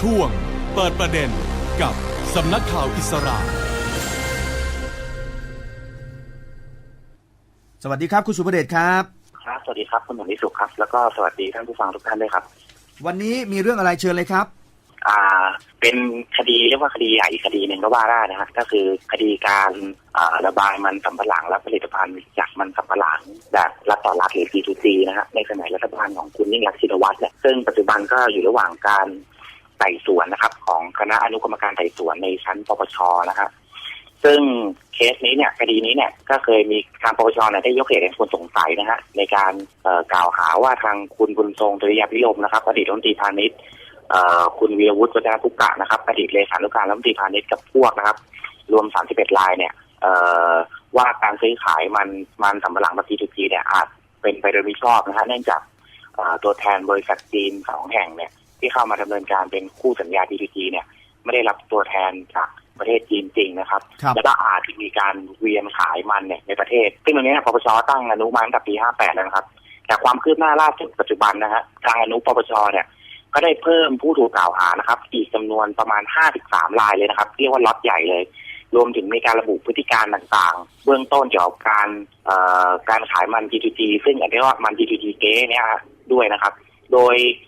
ช่วงเปิดประเด็นกับสำนักข่าวอิสระสวัสดีครับคุณสุประเดชครับ ครับสวัสดีครับคุณหนุ่มนิสุขครับ แล้วก็สวัสดีท่านผู้ฟังทุกท่านด้วยครับ วันนี้มีเรื่องอะไรเชิญเลยครับ อ่า เป็นคดีเรียกว่าคดีใหญ่อีกคดีหนึ่งก็ว่าได้นะฮะก็คือคดีการอ่าระบายมันสำปะหลังและผลิตภัณฑ์จากมันสำปะหลังแบบรัฐต่อรัฐหรือ C2C นะฮะในสมัยรัฐบาลของคุณยิ่งรักษณ์ชินวัตรเนี่ยซึ่งปัจจุบันก็อยู่ระหว่างการ ไต่สวนนะครับ ของคณะอนุกรรมการไต่สวนในชั้นปปชนะฮะซึ่งเคสนี้เนี่ยคดีนี้เนี่ยก็เคยมีทางปปชเนี่ยได้ยกเหตุให้คนสงสัยนะฮะในการกล่าวหาว่าทางคุณบุญทรงจริยาพิรมนะครับอดีตรัฐมนตรีพาณิชย์คุณวีรวุฒิวัฒนภุกะนะครับอดีตเลขานุการรัฐมนตรีพาณิชย์กับพวกนะครับ รวม 31รายเนี่ยเอ่อว่าการซื้อขายมันมันสำปะหลังแบบ P2P เนี่ยอาจเป็นไปโดยมิชอบนะฮะเนื่องจากตัวแทนบริษัทจีนสองแห่งเนี่ย ที่เข้ามาดำเนินการเป็นคู่สัญญา P2P เนี่ย ไม่ได้รับตัวแทนจากประเทศจีนจริงนะครับครับแล้วก็อาจมีการเวียนขายมันเนี่ยในประเทศ ซึ่งตรงนี้เนยปปชตั้งอนุมาตั้งแต่ปี 58 แล้วนะครับ แต่ความคืบหน้าล่าสุดปัจจุบันนะฮะทางอนุปปชเนี่ยก็ได้เพิ่มผู้ถูกกล่าวหานะครับ อีกจำนวนประมาณ 53 รายเลยนะครับ เรียกว่าล็อตใหญ่เลย รวมถึงมีการระบุพฤติการต่างๆ เบื้องต้นเกี่ยวกับการเอ่อการขายมัน G2G ซึ่งอันนี้ว่ามัน G2G เก๊เนี่ยฮะด้วยนะครับ โดยเอ่อ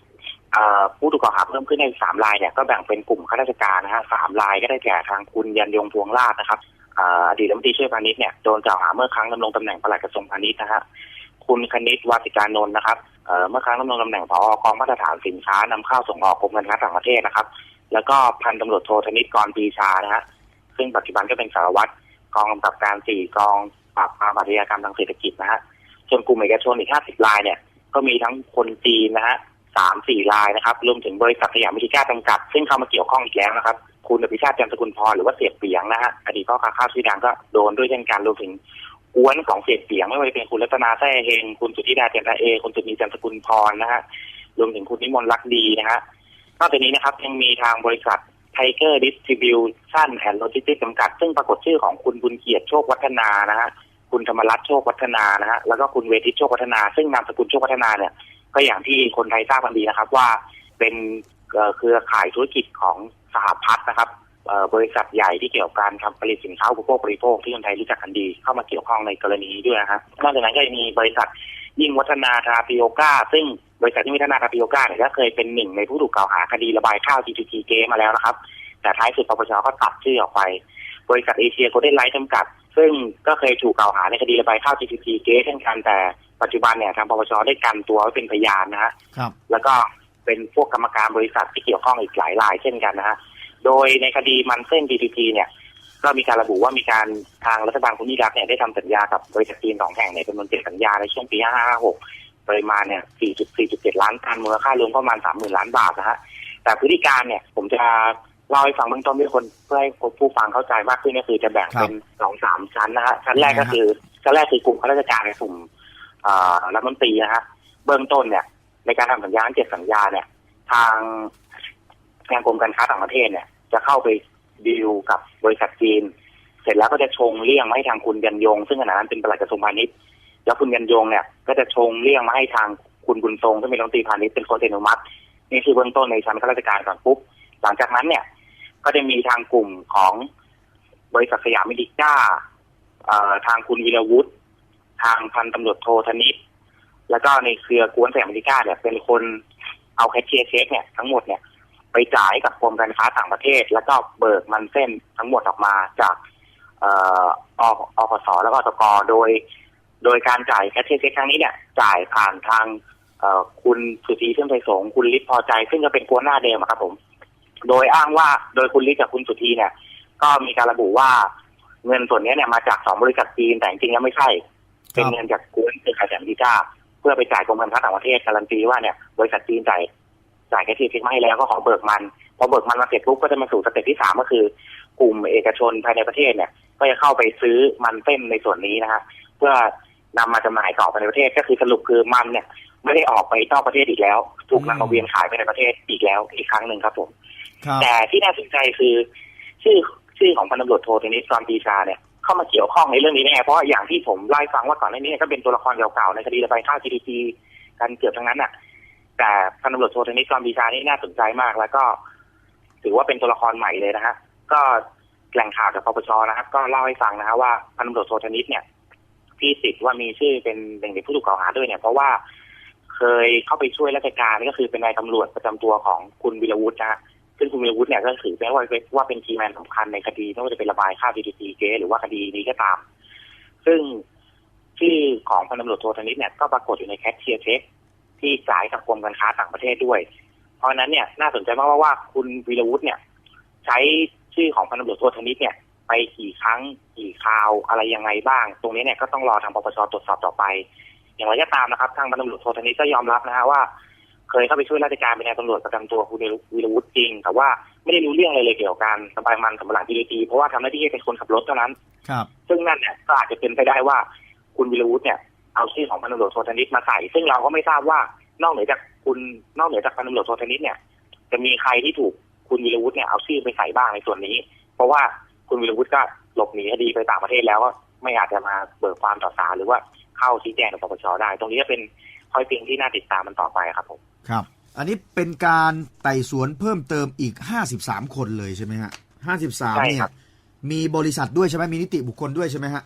ผู้ถูกกล่าวหาเพิ่มขึ้นในสามรายเนี่ยก็แบ่งเป็นกลุ่มข้าราชการนะฮะสามรายก็ได้แก่ทางคุณยันยงพวงราชนะครับอดีตรัฐมนตรีช่วยพาณิชย์เนี่ยโดนกล่าวหาเมื่อครั้งดำรงตำแหน่งปลัดกระทรวงพาณิชย์นะฮะคุณคณิตวาสิการนนท์นะครับเมื่อครั้งดำรงตำแหน่งผอกองมาตรฐานสินค้านำเข้าส่งออกกรมการค้าต่างประเทศนะครับ แล้วก็พันตำรวจโทธนิตกรปีชานะฮะซึ่งปัจจุบันก็เป็นสารวัตรกองกำกับการสี่กองปราบปรามอาชญากรรมทางเศรษฐกิจนะฮะส่วนกลุ่มเอกชนอีก50รายเนี่ยก็มีทั้งคนจีนนะฮะ สามสี่รายนะครับ รวมถึงบริษัทสยามวิทิก้าจำกัด ซึ่งเข้ามาเกี่ยวข้องอีกแล้วนะครับ คุณอภิชาติจันทกุลพรหรือว่าเสียเปียงนะฮะอดีตพ่อค้าข้าวชื่อดังก็โดนด้วยเช่นกันรวมถึงกวนของเศรษฐเปียงไม่ว่าจะเป็นคุณรัตนาแท้เฮงคุณสุธิดาเจนทเอ คุณสุนีจันทกุลพรนะฮะรวมถึงคุณนิมนต์รักดีนะฮะนอกจากนี้นะครับยังมีทางบริษัทไทเกอร์ดิสทริบิวชั่นแอนด์โลจิสติกจำกัด ซึ่งปรากฏชื่อของคุณบุญเกียรติโชควัฒนานะฮะคุณธรรมรัตน์โชควัฒนานะฮะแล้วก็คุณเวทิตโชควัฒนา ซึ่งนามสกุลโชควัฒนาเนี่ย ก็อย่างที่คนไทยทราบกันดีนะครับ ว่าเป็นเครือข่ายธุรกิจของสหพัฒน์นะครับบริษัทใหญ่ที่เกี่ยวกับการทำผลิตสินค้าอุปโภคบริโภคที่คนไทยรู้จักกันดี เข้ามาเกี่ยวข้องในกรณีนี้ด้วยนะฮะนอกจากนั้นก็ยังมีบริษัทยิ่งวัฒนาทาปิโอก้าซึ่งบริษัทยิ่งวัฒนาทาปิโอก้าเนี่ยก็เคยเป็นหนึ่งในผู้ถูกกล่าวหาคดีระบายข้าว GTT เกมาแล้วนะครับ แต่ท้ายสุดปปชก็ตัดชื่อออกไป บริษัทเอเชียโกลเด้นไลท์จำกัด ซึ่งก็เคยถูกกล่าวหาในคดีระบายข้าว GTT เกเช่นกันแต่ ปัจจุบันเนี่ยทางปปชได้กันตัวไว้เป็นพยานนะฮะครับแล้วก็เป็นพวกกรรมการบริษัทที่เกี่ยวข้องอีกหลายรายเช่นกันนะฮะโดยในคดีมันเส้น DTT เนี่ย ก็มีการระบุว่ามีการทางรัฐบาลคุณยิ่งรักษณ์เนี่ยได้ทำสัญญากับบริษัทจีนสองแห่งในยจำนวนเจ็ดสัญญาในช่วงปี 5556ปริมาณเนี่ย 4.4.7 ล้านตันมูลค่ารวมประมาณ 30,000 ล้านบาทนะฮะแต่พฤติการเนี่ยผมจะเล่าให้ฟังเบื้องต้นเพื่อคนเพื่อให้ผู้ฟังเข้าใจมากขึ้นก็คือจะแบ่งเป็นสองสามชั้นนะฮะชั้นแรกก็คือชั้นแรกคือกลุ่มข้าราชการในกลุ่มเอ่อ รัฐมนตรีนะฮะเบื้องต้นเนี่ย ในการทำสัญญาทั้งเจ็ดสัญญาเนี่ย ทางทางกรมการค้าต่างประเทศเนี่ย จะเข้าไปดีลกับบริษัทจีน เสร็จแล้วก็จะชงเรื่องมาให้ทางคุณยันยง ซึ่งขณะนั้นเป็นปลัดกระทรวงพาณิชย์แล้วคุณยันยงเนี่ย ก็จะชงเรื่องมาให้ทางคุณบุญทรงซึ่งเป็นรัฐมนตรีพาณิชย์เป็นคนเซ็นอนุมัตินี่คือเบื้องต้นในชั้นข้าราชการก่อนปุ๊บหลังจากนั้นเนี่ย ก็จะมีทางกลุ่มของบริษัทสยามมิดิก้าทางคุณวีรวุฒิ ทางพันตำรวจโทธนิตแล้วก็ในเครือกวนแสยามมิดิกาเนี่ยเป็นคนเอาแคชเชียร์เช็คเนี่ยทั้งหมดเนี่ยไปจ่ายกับกรมการค้าต่างประเทศ แล้วก็เบิกมันเส้นทั้งหมดออกมาจากเอ่อออคสแล้วก็ตกโดย โดยการจ่ายแคชเชียร์เช็คครั้งนี้เนี่ยจ่ายผ่านทางเอ่อคุณสุธีเชื่อมไทยสงคุณฤทธิ์พอใจ ซึ่งก็เป็นกวนหน้าเดิมครับผม โดยอ้างว่าโดยคุณฤทธิ์กับคุณสุธีเนี่ย ก็มีการระบุว่าเงินส่วนนี้เนี่ยมาจากสองบริษัทจีนแต่จริงๆแล้วไม่ใช่ เป็นเงินจากกวนคือขายแสนดีก้าเพื่อไปจ่ายกรมการค้าต่างประเทศการันตีว่าเนี่ยบริษัทจีนจ่ายจ่ายแค่ที่เช็คมาให้แล้วก็ขอเบิกมันพอเบิกมันมาเสร็จปุ๊บก็จะมาสู่สเต็ปที่สามก็คือ กลุ่มเอกชนภายในประเทศเนี่ย ก็จะเข้าไปซื้อมันเส้นในส่วนนี้นะฮะเพื่อนำมาจำหน่ายต่อไปในประเทศก็คือสรุปคือมันเนี่ย ไม่ได้ออกไปนอกประเทศอีกแล้ว ถูกนำมาเวียนขายไปในประเทศอีกแล้วอีกครั้งหนึ่งครับผมครับแต่ที่น่าสนใจคือ ชื่อชื่อของพันตำรวจโทธนิตกรปีชาเนี่ย เข้ามาเกี่ยวข้องในเรื่องนี้ได้ไงเพราะอย่างที่ผมเล่าให้ฟังว่าก่อนหน้านี้ก็เป็นตัวละครเก่าๆในคดีระบายข้าว GDP กันเกือบทั้งนั้นน่ะ แต่พันตำรวจโทธนิตกรปีชานี่น่าสนใจมากแล้วก็ ถือว่าเป็นตัวละครใหม่เลยนะฮะก็แหล่งข่าวจากปปชนะครับ ก็เล่าให้ฟังนะฮะว่าพันตำรวจโทธนิตเนี่ย ที่ติดว่ามีชื่อเป็นหนึ่งในผู้ถูกกล่าวหาด้วยเนี่ย เพราะว่าเคยเข้าไปช่วยราชการก็คือเป็นนายตำรวจประจำตัวของคุณวิรวุฒินะฮะ ซึ่งคุณวิรวุฒิเนี่ยก็ถือเป็นว่าว่าเป็นคีแมนสำคัญในคดีไม่ว่าจะเป็นระบายค่าดีดีเกหรือว่าคดีนี้ก็ตาม ซึ่งชื่อของพันตำรวจโทธนิตเนี่ยก็ปรากฏอยู่ในแคชเชียร์เช็คที่จ่ายกับกรมการค้าต่างประเทศด้วย เพราะฉะนั้นเนี่ยน่าสนใจมากว่าว่าคุณวีรวุฒิเนี่ย ใช้ชื่อของพันตำรวจโทธนิตเนี่ย ไปกี่ครั้งกี่คราวอะไรยังไงบ้าง ตรงนี้เนี่ยก็ต้องรอทางปปชตรวจสอบต่อไป อย่างไรก็ตามนะครับ ทางพันตำรวจโทธนิตก็ยอมรับนะฮะว่า เคยเข้าไปช่วยราชการเป็นนายตำรวจประจำตัวคุณวีรวุฒิจริง แต่ว่าไม่ได้รู้เรื่องอะไรเลยเกี่ยวกับการสบายมันสำหรับดีดีเพราะว่าทำหน้าที่เป็นคนขับรถเท่านั้น ครับ ซึ่งนั่นเนี่ยก็อาจจะเป็นไปได้ว่า คุณวิรวุฒิเนี่ยเอาชื่อของพันตำรวจโทธนิตมาใส่ ซึ่งเราก็ไม่ทราบว่านอกเหนือจากคุณนอกเหนือจากพันตำรวจโทธนิตเนี่ย จะมีใครที่ถูกคุณวิรวุฒิเนี่ยเอาชื่อไปใส่บ้างในส่วนนี้ เพราะว่าคุณวิรวุฒิก็หลบหนีคดีไปต่างประเทศแล้วก็ไม่อาจจะมาเบิกความต่อศาลหรือว่าเข้าชี้แจงกับปปชได้ ตรงนี้ก็เป็นข้อเท็จจริงที่น่าติดตามมันต่อไปครับผม ครับ อันนี้เป็นการไต่สวนเพิ่มเติมอีก 53 คนเลยใช่ไหมฮะ53ใช่เนี่ครัยบมีบริษัทด้วยใช่ไหมมีนิติบุคคลด้วยใช่ไหมฮะ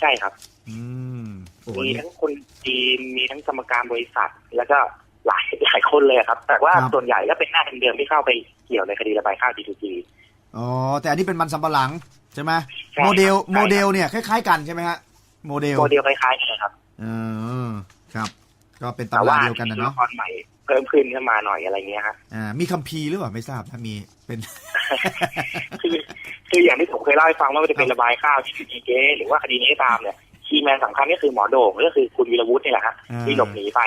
ใช่ครับ อืมโอ้มีนี่ทั้งคนจีนมีทั้งกรรมการบริษัท แล้วก็หลายหลายคนเลยครับ แต่ว่าครับ ส่วนใหญ่ก็เป็นหน้าเดิมๆที่เข้าไปเกี่ยวในคดีระบายข้าว G2G อ๋อแต่อันนี้เป็นมันสำปะหลังใช่ไหมใช่โมเดลครับ โมเดลเนี่ยคล้าย ๆ กันใช่ไหมฮะโมเดลโมเดลคล้ายๆกันนะครับ เออครับ ก็เป็นแต่ตำราว่าเดียวกันนะตัวเนาะละครใหม่เพิ่มขึ้นขึ้นมาหน่อยอะไรเงี้ยฮะอ่ามีคัมภีร์หรือเปล่าไม่ทราบถ้ามีเป็นคือคืออย่างที่ผมเคยเล่าให้ฟังว่ามันจะเป็นระบายข้าวที่ดีเกหรือว่าคดีนี้ก็ตามเนี่ยคีย์แมนสำคัญก็คือหมอโด่งก็คือคุณวีรวุฒินี่แหละฮะอ่าที่หลบหนีไป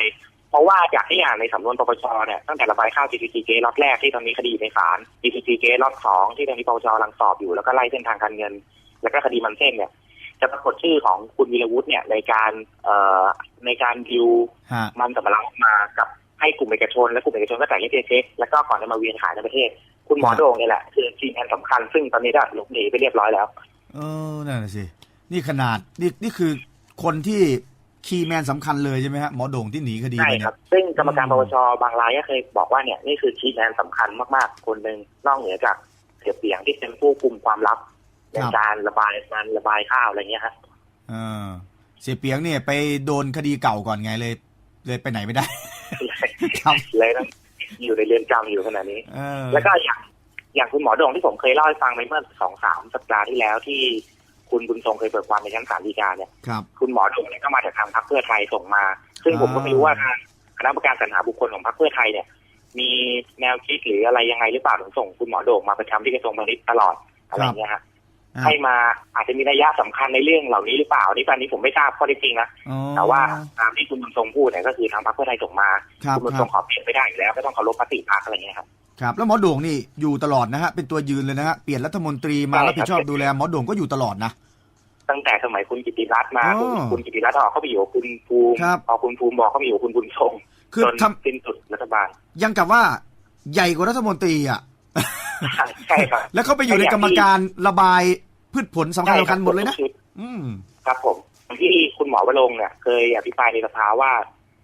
เพราะว่าจากที่อ่านในสำนวนปปชเนี่ยตั้งแต่ระบายข้าว GTG เกล็อตแรกที่ตอนนี้คดีในศาล GTG เกล็อตสองที่ตอนนี้ปปชกำลังสอบอยู่แล้วก็ไล่เส้นทางการเงิน แล้วก็คดีมันเส้นเนี่ย จะปรากฏชื่อของคุณวีรวุฒิเนี่ยในการเอ่อในการดิวฮะมันสำปะหลังออกมากับให้กลุ่มเอกชน และกลุ่มเอกชนก็จ่ายเงินเช็คแล้วก็ก่อนจะมาเวียนขายในประเทศ คุณหมอครับโด่งเนี่ยแหละคือทีมงานสำคัญ ซึ่งตอนนี้ก็หลบหนีไปเรียบร้อยแล้ว เออนั่นนะสินี่ขนาดนี่นี่คือคนที่คีย์แมนสำคัญเลยใช่ไหมฮะหมอโด่งที่หนีคดีใช่ไปคเนี่รัยบซึ่งกรรมการอืปมปชบางรายก็เคยบอกว่าเนี่ยนี่คือทีมงานสำคัญมากๆ คนหนึ่งนอกเหนือจากเสียเปียงที่เป็นผู้กลุ่มความลับ ในการระบายมันระบายข้าวอะไรเงี้ยฮะเออเสียเปียงเนี่ยไปโดนคดีเก่าก่อนไงเลย เลยไปไหนไม่ได้ครับเลยต้องอยู่ในเรือนจำอยู่ขนาดนี้เออแล้วก็อย่างอย่างคุณหมอโด่งที่ผมเคยเล่าให้ฟังไปเมื่อสองสามสัปดาห์ที่แล้วที่คุณบุญทรงเคยเปิดความในชั้นศาลฎีกาเนี่ยครับคุณหมอโด่งเนี่ยก็มาจากทางพรรคเพื่อไทยส่งมา ซึ่งผมก็ไม่รู้ว่าทางคณะกรรมการสรรหาบุคคลของพรรคเพื่อไทยเนี่ย มีแนวคิดหรืออะไรยังไงหรือเปล่าถึงส่งคุณหมอโด่งมาประจำที่กระทรวงพาณิชย์ตลอดอะไรอย่างเงี้ยฮะอ่า ให้มาอาจจะมีนัยยะสำคัญในเรื่องเหล่านี้หรือเปล่านี่ตอนนี้ผมไม่ทราบข้อเท็จจริงนะอ๋อแต่ว่าตามที่คุณบุญทรงพูดเนี่ยก็คือทางพรรคเพื่อไทยส่งมาครับคุณบุญคทรัรบงขอเปลี่ยนไม่ได้อยู่แล้วก็ต้องเคารพมติพรรคอะไรอย่างเงี้ยครับครับแล้วหมอโด่งนี่อยู่ตลอดนะฮะเป็นตัวยืนเลยนะฮะเปลี่ยนรัฐมนตรีมาใช่ครับรับผิดชอบดูแลหมอโด่งก็อยู่ตลอดนะตั้งแต่สมัยคุณกิติรัตน์มาอ๋อคุณคุณกิติรัตน์ออกเขาไปอยู่กับคุณภูมิครับพอคุณภูมิบอกเขาไปอยู่กับคุณบุญทรงคือจนทสิ้นสุดรัฐบาลำยังกับว่าใหญ่กว่ารัฐมนตรีอะ ใช่ครับแล้วเขาไปอยู่ในกรรมการระบายพืชผลสำคัญสำคัญหมดเลยนะชุดอืมครับผมที่คุณหมอวรงค์เนี่ยเคยอภิปรายในสภาว่า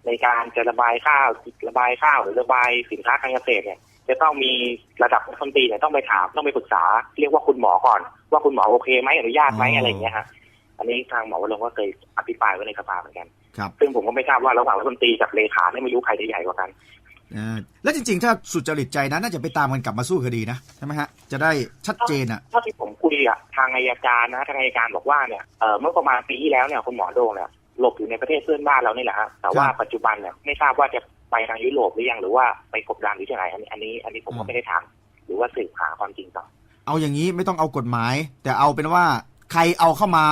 ในการจะระบายข้าวระบายข้าวหรือระบายสินค้าการเกษตรเนี่ยจะต้องมีระดับรัฐมนตรีเนี่ยต้องไปถามต้องไปปรึกษา เรียกว่าคุณหมอก่อน ว่าคุณหมอโอเคไหมอนุญาตไหมอ๋อออะไรอย่างเงี้ยฮะอันนี้ทางหมอวรงค์ก็เคยอภิปรายไว้ในสภาเหมือนกันครับซึ่งผมก็ไม่ทราบว่าระหว่างรัฐมนตรีกับเลขาเนี่ยไม่รู้ใครจะใหญ่กว่ากันอ่า แล้วจริงๆ ถ้าสุจริตใจนะน่าจะไปตามกันกลับมาสู้คดีนะใช่ไหมฮะ จะได้ชัดเจนอะเท่าที่ผมคุยอะทางอายการนะทางอายการบอกว่าเนี่ยเอ่อเมื่อประมาณปีที่แล้วเนี่ยคุณหมอโดงเนี่ยหลบอยู่ในประเทศเพื่อนบ้านเรานี่แหละฮะแต่ว่าครับปัจจุบันเนี่ยไม่ทราบว่าจะไปทางยุโรปหรือยังหรือว่าไปกบดานหรือที่ไหนอันนี้อันนี้อันนี้ผมก็อืมไม่ได้ถามหรือว่าสืบหาความจริงต่อเอาอย่างนี้ไม่ต้องเอากฎหมาย แต่เอาเป็นว่าใครเอาเข้ามา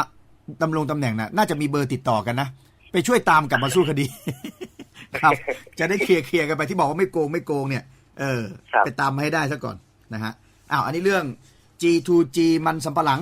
ดำรงตำแหน่งน่ะน่าจะมีเบอร์ติดต่อกันนะไปช่วยตามกลับมาสู้คดี ครับ จะได้เคลียร์เคลียร์กันไปที่บอกว่าไม่โกงไม่โกงเนี่ย เออครับไปตามมาให้ได้ซะก่อนนะฮะอ้าวอันนี้เรื่อง G2G มันสำปะหลัง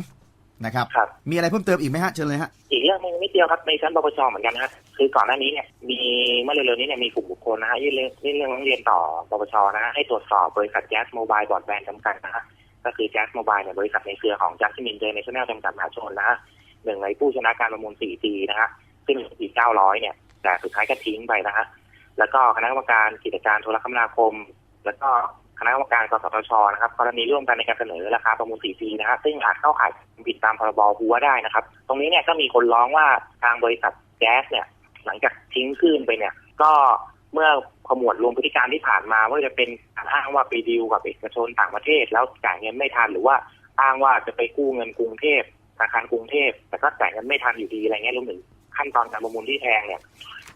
นะครับครับมีอะไรเพิ่มเติมอีกไหมฮะเชิญเลยฮะอีกเรื่องหนึงนิดเดียวครับในชั้นปปชเหมือนกันนะฮะคือก่อนหน้านี้เนี่ยมีเมื่อเร็วๆนี้เนี่ยมีกลุ่มบุคคลนะฮะยื่นเรื่องยื่นเรื่องร้องเรียนต่อปปชนะฮะให้ตรวจสอบบริษัทแจ๊สโมบายบอดแบนด์จำกัดนะฮะก็คือแจ๊สโมบายเนี่ยบริษัทในเครือของจัสมินเจอร์ในชแนลจำกัดมหาชนนะฮะหนึ่งในผู้ชนะการประมูล 4G นะฮะซึ่งปี900เนี่ย แต่สุดท้ายก็ทิ้งไปนะฮะแล้วก็คณะกรรมการกิจการโทรคมนาคม แล้วก็คณะกรรมการกสทชนะครับกรณีร่วมกันในการเสนอราคาประมูล4ปีนะฮะซึ่งอาจเข้าข่ายผิดตามพรบหัวได้นะครับ ตรงนี้เนี่ยก็มีคนร้องว่าทางบริษัทแก๊สเนี่ย หลังจากทิ้งคลื่นไปเนี่ย ก็เมื่อขมวดรวมพฤติการที่ผ่านมาว่าจะเป็นการอ้างว่าไปดีลกับเอกชนต่างประเทศ แล้วจ่ายเงินไม่ทันหรือว่าอ้างว่าจะไปกู้เงินกรุงเทพธนาคารกรุงเทพแต่ก็จ่ายเงินไม่ทันอยู่ดีอะไรเงี้ยรวมถึง ขั้นตอนการประมูลที่แพงเนี่ย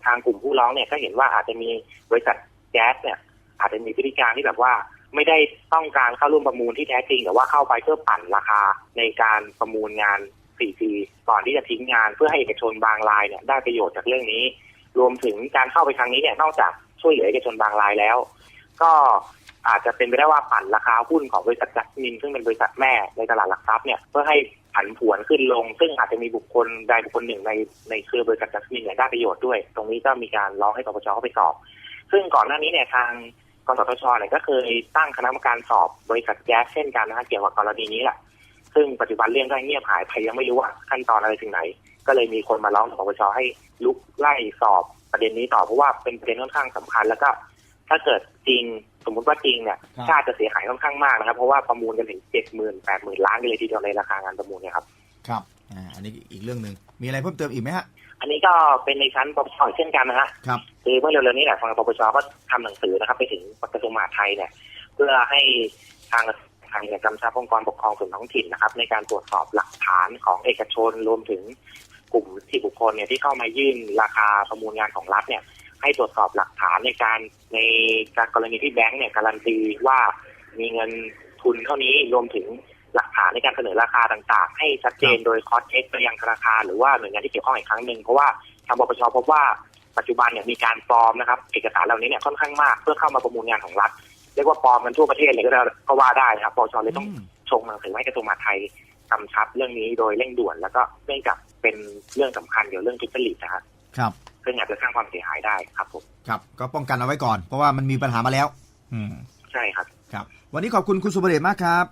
ทางกลุ่มผู้ร้องเนี่ยก็เห็นว่าอาจจะมีบริษัทแก๊สเนี่ยอาจจะมีพฤติการที่แบบว่าไม่ได้ต้องการเข้าร่วมประมูลที่แท้จริง แต่ว่าเข้าไปเพื่อปั่นราคาในการประมูลงาน4ปีก่อนที่จะทิ้งงานเพื่อให้เอกชนบางรายเนี่ยได้ประโยชน์จากเรื่องนี้ รวมถึงการเข้าไปครั้งนี้เนี่ยนอกจากช่วยเหลือเอกชนบางรายแล้ว ก็ อาจจะเป็นไปได้ว่าปั่นราคาหุ้นของบริษัทจัสมินซึ่งเป็นบริษัทแม่ในตลาดหลักทรัพย์เนี่ยเพื่อให้ผันผวนขึ้นลง ซึ่งอาจจะมีบุคคลใดบุคคลหนึ่งในในเครือบริษัทจัสมินเนี่ยได้ประโยชน์ด้วย ตรงนี้ก็มีการร้องให้ปปชเข้าไปสอบ ซึ่งก่อนหน้านี้เนี่ยทางกสทชเนี่ยก็เคยตั้งคณะกรรมการสอบบริษัทแก๊สเช่นกันนะฮะเกี่ยวกับกรณีนี้แหละซึ่งปัจจุบันเรื่องก็เงียบหายไปยังไม่รู้ว่าขั้นตอนอะไรถึงไหน ก็เลยมีคนมาร้องต่อปปชให้ลุกไล่สอบประเด็นนี้ต่อเพราะว่าเป็นประเด็นค่อนข้างสำคัญ แล้วก็ถ้าเกิดจริง มมุติว่าจริงเนี่ยครับชาติจะเสียหายค่อนข้างมากนะครับ เพราะว่าประมูลกันถึงเจ็ดหมื่นแปดหมื่นล้านกันเลยทีเดียวในราคางานประมูลเนี่ยครับครับอ่าอันนี้อีกเรื่องหนึ่งมีอะไรเพิ่มเติมอีกไหมฮะอันนี้ก็เป็นในชั้นปปชเช่นกันนะฮะครับคือเมื่อเร็วๆนี้แหละทางปปชก็ทำหนังสือนะครับ ไปถึงกระทรวงมหาดไทยเนี่ย เพื่อให้ทางทางเนี่ยกำชับองค์กรปกครองส่วนท้องถิ่นนะครับ ในการตรวจสอบหลักฐานของเอกชนรวมถึงกลุ่มที่บุคคลเนี่ยที่เข้ามายื่นราคาประมูลงานของรัฐเนี่ย ให้ตรวจสอบหลักฐานในการในการกรณีที่แบงก์เนี่ยการันตีว่ามีเงินทุนเท่านี้รวมถึงหลักฐานในการเสนอราคาต่างๆ ให้ชัดเจนโดยคอสเช็คไปยังธนาคารหรือว่าหน่วยงานที่เกี่ยวข้องอีกครั้งหนึ่งเพราะว่าทางปปชพบว่าปัจจุบันเนี่ยมีการปลอมนะครับ เอกสารเหล่านี้เนี่ยค่อนข้างมากเพื่อเข้ามาประมูลงานของรัฐเรียกว่าปลอมกันทั่วประเทศเลยก็ได้ก็ว่าได้นะครับปปชเลยต้องมชงหนังสือให้กระทรวงมหาดไทยกำชับเรื่องนี้โดยเร่งด่วน แล้วก็เนื่องจากเป็นเรื่องสำคัญเกี่ยวเรื่องทุจริตนะครับครับซึ่งอาจจะสร้าง ความเสียหายได้ครับผมครับก็ป้องกันเอาไว้ก่อน เพราะว่ามันมีปัญหามาแล้ว อืมใช่ครับ ครับ วันนี้ขอบคุณคุณสุภเดชมากครับ